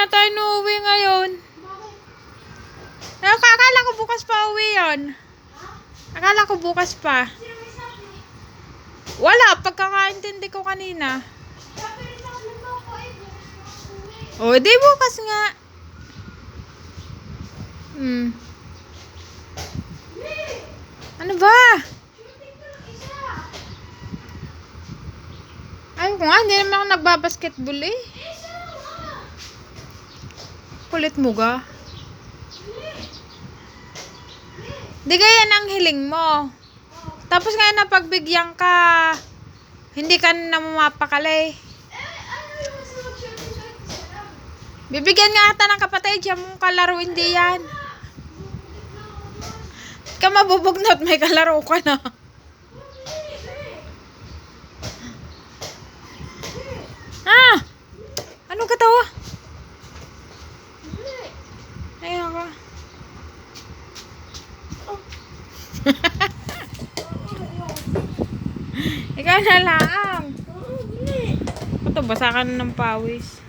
na tayo uuwi ngayon. Eh, akala ko bukas pa uwi yun. Akala ko bukas pa. Wala, pagkakaintindi ko kanina. O, di bukas nga. Hmm. Ano ba? Ay, ko nga, hindi naman ako nagbabasketball eh. Kulit mo ga. Di kaya ang hiling mo. Tapos ngayon na pagbigyan ka, hindi ka na mapakali. Bibigyan nga ata ng kapatid, siya mong kalaro, hindi yan. Ka mabubugnot, may kalaro ka na. Ah! Ano ka tawa? Ayun ako. Ikaw na lang. Ito, basa ka na ng pawis.